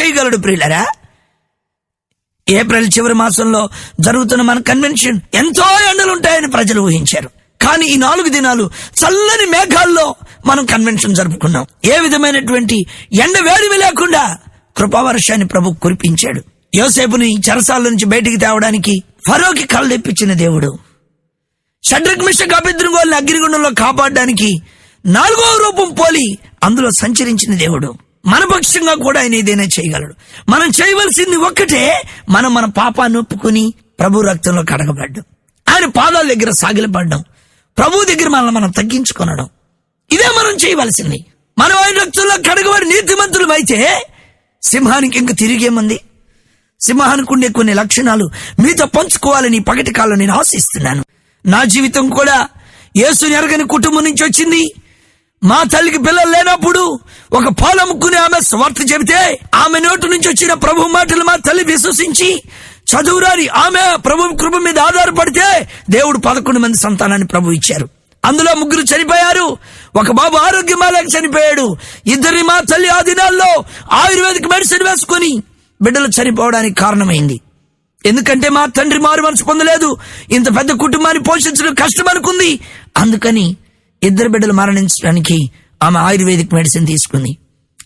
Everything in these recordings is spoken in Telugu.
చేయగలడు ప్రియులరా? ఏప్రిల్ చివరి మాసంలో జరుగుతున్న మన కన్వెన్షన్ ఎంతో ఎండలుంటాయని ప్రజలు ఊహించారు. కానీ ఈ నాలుగు దినాలు చల్లని మేఘాల్లో మనం కన్వెన్షన్ జరుపుకున్నాం. ఏ విధమైనటువంటి ఎండ వేడివి లేకుండా కృపావర్షాన్ని ప్రభు కురిపించాడు. యోసేపుని చెరసాల నుంచి బయటికి తేవడానికి ఫరోకి కళ్ళెప్పించిన దేవుడు. షడ్రక్ మిషక్ అభిద్రంగోల్ని అగ్నిగుండంలో కాపాడడానికి నాలుగో రూపం పోలి అందులో సంచరించిన దేవుడు. మన పక్షంగా కూడా ఆయన ఏదైనా చేయగలడు. మనం చేయవలసింది ఒక్కటే మనం మన పాపాన్ని ఒప్పుకుని ప్రభు రక్తంలో కడగబడ్డం. ఆయన పాదాల దగ్గర సాగిలపడ్డం. ప్రభు దగ్గర మనల్ని మనం తగ్గించుకొనడం. ఇదే మనం చేయవలసింది. మనం ఆయన రక్తంలో కడగబడి నీతిమంతులు అయితే సింహానికి ఇంక తిరిగేముంది సింహానికి ఉండే కొన్ని లక్షణాలు మీతో పంచుకోవాలని పగటి కాలం నేను ఆశిస్తున్నాను. నా జీవితం కూడా ఏసు ఎరగని కుటుంబం నుంచి వచ్చింది. మా తల్లికి పిల్లలు లేనప్పుడు ఒక పాలముక్కుని ఆమె స్వార్థ చెబితే ఆమె నోటి నుంచి వచ్చిన ప్రభు మాటలు మా తల్లి విశ్వసించి చదువురాని ఆమె ప్రభు కృప మీద ఆధారపడితే దేవుడు పదకొండు మంది సంతానాన్ని ప్రభు ఇచ్చారు. అందులో ముగ్గురు చనిపోయారు. ఒక బాబు ఆరోగ్యమాలేక చనిపోయాడు. ఇద్దరిని మా తల్లి ఆ దినాల్లో ఆయుర్వేదిక్ మెడిసిన్ వేసుకుని బిడ్డలు చనిపోవడానికి కారణమైంది. ఎందుకంటే మా తండ్రి మారు మనసు పొందలేదు. ఇంత పెద్ద కుటుంబాన్ని పోషించడం కష్టం అనుకుంది అందుకని ఇద్దరు బిడ్డలు మరణించడానికి ఆమె ఆయుర్వేదిక్ మెడిసిన్ తీసుకుంది.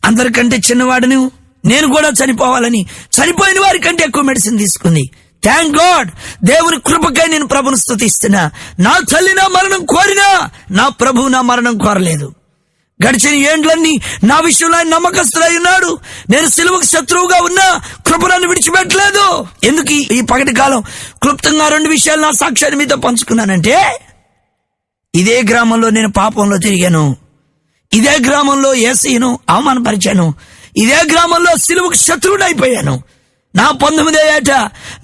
అందరికంటే చిన్నవాడిని నేను కూడా చనిపోవాలని చనిపోయిన వారి కంటే ఎక్కువ మెడిసిన్ తీసుకుంది. థ్యాంక్ గాడ్ దేవుని కృపకై నేను ప్రభును స్థుతిస్తున్నా నా తల్లి నా మరణం కోరినా నా ప్రభు నా మరణం కోరలేదు. గడిచిన ఏండ్లన్నీ నా విషయంలో ఆయన నమ్మకస్తులై ఉన్నాడు. నేను సిలువకు శత్రువుగా ఉన్నా కృప విడిచిపెట్టలేదు. ఎందుకు ఈ- ఈ పగటి కాలం క్లుప్తంగా రెండు విషయాలు నా సాక్ష్యాన్ని మీతో పంచుకున్నానంటే ఇదే గ్రామంలో నేను పాపంలో తిరిగాను. ఇదే గ్రామంలో ఏసీను అవమానపరిచాను. ఇదే గ్రామంలో సిలువకు శత్రువుని అయిపోయాను. నా పంతొమ్మిదే ఏట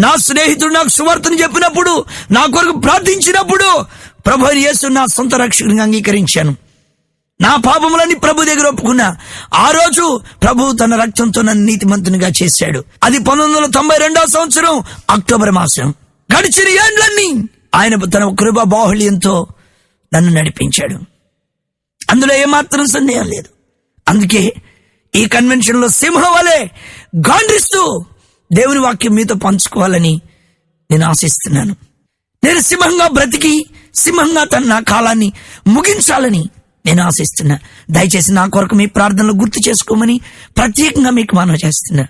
నా స్నేహితుడు నాకు సువార్తను చెప్పినప్పుడు నా కొరకు ప్రార్థించినప్పుడు ప్రభు యేసు నా సొంత రక్షకుని అంగీకరించాను. నా పాపములని ప్రభు దగ్గర ఒప్పుకున్నా. ఆ రోజు ప్రభు తన రక్తంతో నన్ను నీతిమంతునిగా చేశాడు. అది పంతొమ్మిది వందల తొంభై రెండవ సంవత్సరం అక్టోబర్ మాసం. గడిచిన ఏండ్లన్నీ ఆయన తన కృప బాహుళ్యంతో నన్ను నడిపించాడు. అందులో ఏమాత్రం సందేహం లేదు. అందుకే ఈ కన్వెన్షన్లో సింహం వలె గాండ్రిస్తూ దేవుని వాక్యం మీతో పంచుకోవాలని నేను ఆశిస్తున్నాను. నేను సింహంగా బ్రతికి సింహంగా తన నా కాలాన్ని ముగించాలని నేను ఆశిస్తున్నా. దయచేసి నా కొరకు మీ ప్రార్థనలు గుర్తు చేసుకోమని ప్రత్యేకంగా మీకు మనవి చేస్తున్నా.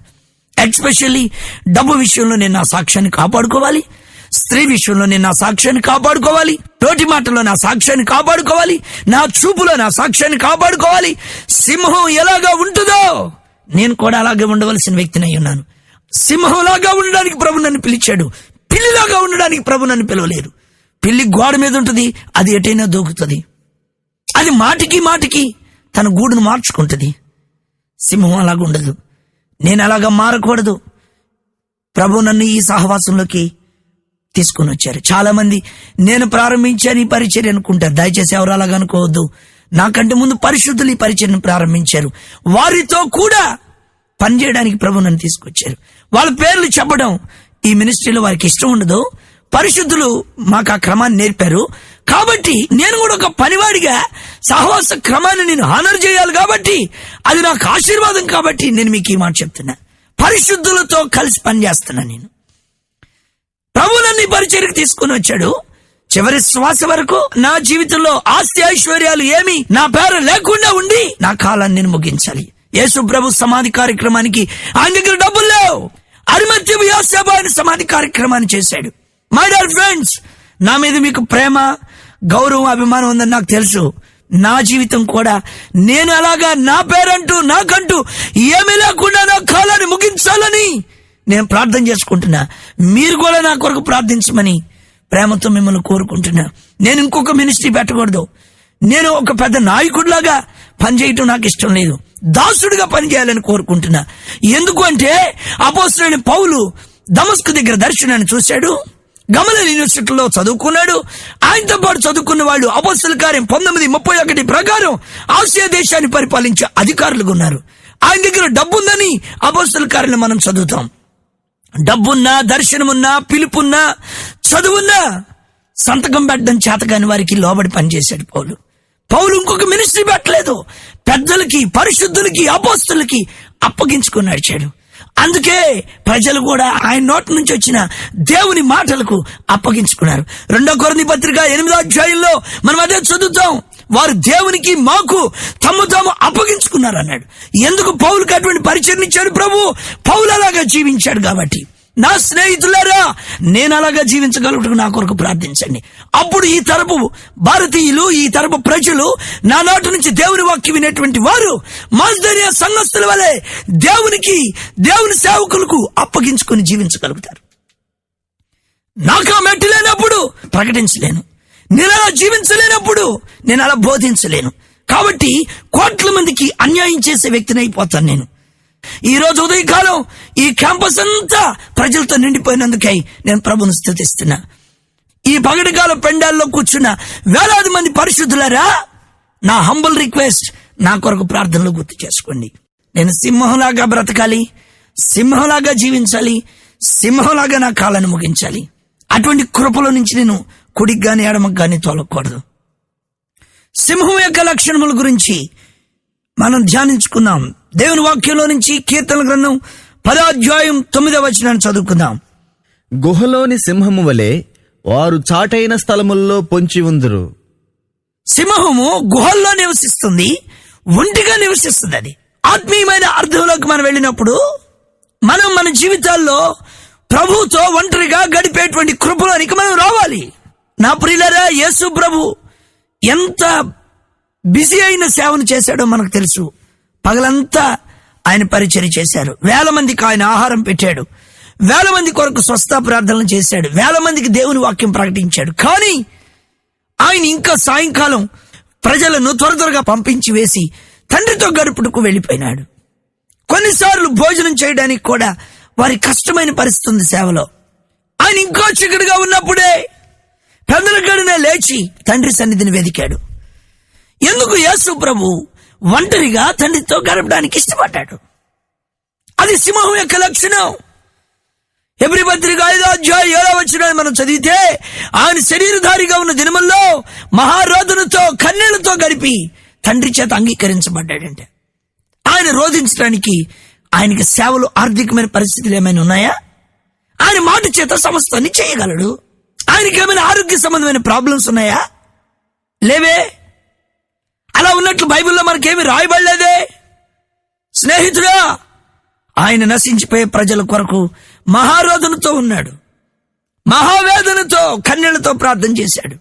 ఎక్స్పెషల్లీ డబ్బు విషయంలో నేను నా సాక్ష్యాన్ని కాపాడుకోవాలి. స్త్రీ విషయంలో నేను నా సాక్ష్యాన్ని కాపాడుకోవాలి. తోటి మాటలో నా సాక్ష్యాన్ని కాపాడుకోవాలి. నా చూపులో నా సాక్ష్యాన్ని కాపాడుకోవాలి. సింహం ఎలాగా ఉంటుందో నేను కూడా అలాగే ఉండవలసిన వ్యక్తిని అయి ఉన్నాను. సింహంలాగా ఉండడానికి ప్రభు నన్ను పిలిచాడు. పిల్లిలాగా ఉండడానికి ప్రభు నన్ను పిలవలేదు పిల్లి గోడ మీద ఉంటుంది అది ఎటైనా దూకుతుంది. అది మాటికి మాటికి తన గూడును మార్చుకుంటుంది. సింహం అలాగ ఉండదు నేను అలాగా మారకూడదు. ప్రభు నన్ను ఈ సహవాసంలోకి తీసుకుని వచ్చారు. చాలా మంది నేను ప్రారంభించాను ఈ పరిచర్య అనుకుంటారు. దయచేసి ఎవరు అలాగా అనుకోవద్దు. నాకంటే ముందు పరిశుద్ధులు ఈ పరిచర్యను ప్రారంభించారు. వారితో కూడా పనిచేయడానికి ప్రభు నన్ను తీసుకొచ్చారు. వాళ్ళ పేర్లు చెప్పడం ఈ మినిస్ట్రీలో వారికి ఇష్టం ఉండదు. పరిశుద్ధులు మాకు ఆ క్రమాన్ని నేర్పారు. కాబట్టి నేను కూడా ఒక పనివాడిగా సహవాస క్రమాన్ని నేను హానర్ చేయాలి కాబట్టి అది నాకు ఆశీర్వాదం కాబట్టి నేను మీకు ఈ మాట చెప్తున్నా. పరిశుద్ధులతో కలిసి పనిచేస్తున్నా నేను. ప్రభు నన్ను తీసుకుని వచ్చాడు. చివరి శ్వాస వరకు నా జీవితంలో ఆస్తి ఐశ్వర్యాలు ఏమి నా పేరు లేకుండా ఉండి నా కాలాన్ని నేను ముగించాలి. యేసు ప్రభు సమాధి కార్యక్రమానికి ఆయన దగ్గర డబ్బులు లేవు. అరిమత్యం యోసేపు ఆయన సమాధి కార్యక్రమాన్ని చేశాడు. మై డియర్ ఫ్రెండ్స్ నా మీద మీకు ప్రేమ గౌరవం అభిమానం ఉందని నాకు తెలుసు. నా జీవితం కూడా నేను అలాగా నా పేరంటూ నాకంటూ ఏమీ లేకుండా నా కాలాన్ని ముగించాలని నేను ప్రార్థన చేసుకుంటున్నా. మీరు కూడా నా కొరకు ప్రార్థించమని ప్రేమతో మిమ్మల్ని కోరుకుంటున్నా. నేను ఇంకొక మినిస్ట్రీ పెట్టకూడదు. నేను ఒక పెద్ద నాయకుడిలాగా పనిచేయటం నాకు ఇష్టం లేదు. దాసుడిగా పనిచేయాలని కోరుకుంటున్నా. ఎందుకు అంటే అపోసరైన పౌలు దమస్కు దగ్గర దర్శనాన్ని చూశాడు. గమల యూనివర్సిటీలో చదువుకున్నాడు. ఆయనతో పాటు చదువుకున్న వాళ్ళు అపోసల కార్యం పంతొమ్మిది ముప్పై ఒకటి ప్రకారం ఆసియా దేశాన్ని పరిపాలించే అధికారులుగా ఉన్నారు. ఆయన దగ్గర డబ్బుందని అపోసల కార్యం మనం చదువుతాం. డబ్బున్నా దర్శనమున్నా పిలుపున్నా చదువున్నా సంతకం పెట్టడం చేతకాని వారికి లోబడి పనిచేశాడు పౌలు. పౌలు ఇంకొక మినిస్ట్రీ పెట్టలేదు. పెద్దలకి పరిశుద్ధులకి అపోస్తులకి అప్పగించుకుని నడిచాడు. అందుకే ప్రజలు కూడా ఆయన నోటి నుంచి వచ్చిన దేవుని మాటలకు అప్పగించుకున్నారు. రెండో కొరంది పత్రిక ఎనిమిదో అధ్యాయంలో మనం అదే చదువుతాం. వారు దేవునికి మాకు తమ్ము తాము అప్పగించుకున్నారు అన్నాడు. ఎందుకు పౌలుకి అటువంటి పరిచయం ఇచ్చాడు ప్రభు? పౌలు అలాగా జీవించాడు కాబట్టి. నా స్నేహితులారా నేను అలాగా జీవించగలుగుటకు నా కొరకు ప్రార్థించండి. అప్పుడు ఈ తరపు భారతీయులు ఈ తరపు ప్రజలు నా నాటి నుంచి దేవుని వాక్యం వినేటువంటి వారు మాస్దర్య సంఘస్థుల వలె దేవునికి దేవుని సేవకులకు అప్పగించుకొని జీవించగలుగుతారు. నాకు ఆ మెట్టు లేనప్పుడు ప్రకటించలేను. నేను అలా జీవించలేనప్పుడు నేను అలా బోధించలేను. కాబట్టి కోట్ల మందికి అన్యాయం చేసే వ్యక్తిని అయిపోతాను నేను. ఈ రోజు ఉదయకాలం ఈ క్యాంపస్ అంతా ప్రజలతో నిండిపోయినందుకై నేను ప్రభుని స్థుతిస్తున్నా. ఈ పగటికాల పెండాల్లో కూర్చున్న వేలాది మంది పరిశుద్ధులరా నా హంబుల్ రిక్వెస్ట్ నా కొరకు ప్రార్థనలు గుర్తు చేసుకోండి. నేను సింహంలాగా బ్రతకాలి సింహంలాగా జీవించాలి సింహంలాగా నా కాలాన్ని ముగించాలి. అటువంటి కృపలో నుంచి నేను కుడికి గాని ఎడమకు గాని తోలకూడదు. సింహం యొక్క లక్షణముల గురించి మనం ధ్యానించుకుందాం. దేవుని వాక్యంలో నుంచి కీర్తన గ్రంథం పదాధ్యాయం తొమ్మిదవ వచనాన్ని చదువుకుందాం. గుహలోని సింహము వలె వారు చాటైన స్థలముల్లో పొంచి ఉందురు. సింహము గుహల్లో నివసిస్తుంది ఒంటిగా నివసిస్తుంది అది ఆత్మీయమైన అర్థంలోకి మనం వెళ్ళినప్పుడు మనం మన జీవితాల్లో ప్రభుతో ఒంటరిగా గడిపేటువంటి కృపలోనికి మనం రావాలి. నా ప్రియులరా యేసు ప్రభు ఎంత బిజీ అయిన సేవను చేశాడో మనకు తెలుసు. పగలంతా ఆయన పరిచయం చేశారు. వేల మందికి ఆయన ఆహారం పెట్టాడు. వేల మంది కొరకు స్వస్థ ప్రార్థనలు చేశాడు. వేల మందికి దేవుని వాక్యం ప్రకటించాడు. కానీ ఆయన ఇంకా సాయంకాలం ప్రజలను త్వర త్వరగా పంపించి వేసి తండ్రితో గడుపుటకు వెళ్ళిపోయినాడు. కొన్నిసార్లు భోజనం చేయడానికి కూడా వారి కష్టమైన పరిస్థితి ఉంది సేవలో. ఆయన ఇంకో చిక్కడిగా ఉన్నప్పుడే పెద్దల లేచి తండ్రి సన్నిధిని వెదికాడు. ఎందుకు యేసు ప్రభు ఒంటరిగా తండ్రితో గడపడానికి ఇష్టపడ్డాడు? అది సింహం యొక్క లక్షణం. ఎబ్రి పత్రిక ఐదో అధ్యాయ ఏడో వచ్చిన మనం చదివితే ఆయన శరీరధారిగా ఉన్న దినముల్లో మహారోధనతో కన్నీళ్ళతో గడిపి తండ్రి చేత అంగీకరించబడ్డాడంటే. ఆయన రోధించడానికి ఆయనకి సేవలు ఆర్థికమైన పరిస్థితులు ఏమైనా ఉన్నాయా? ఆయన మాట చేత సమస్తాన్ని చేయగలడు. ఆయనకి ఏమైనా ఆరోగ్య సంబంధమైన ప్రాబ్లమ్స్ ఉన్నాయా? లేవే? అలా ఉన్నట్లు బైబిల్లో మనకేమి రాయబడలేదే? స్నేహితుడా ఆయన నశించిపోయే ప్రజల కొరకు మహారోధనతో ఉన్నాడు. మహావేదనతో కన్నెలతో ప్రార్థన చేశాడు.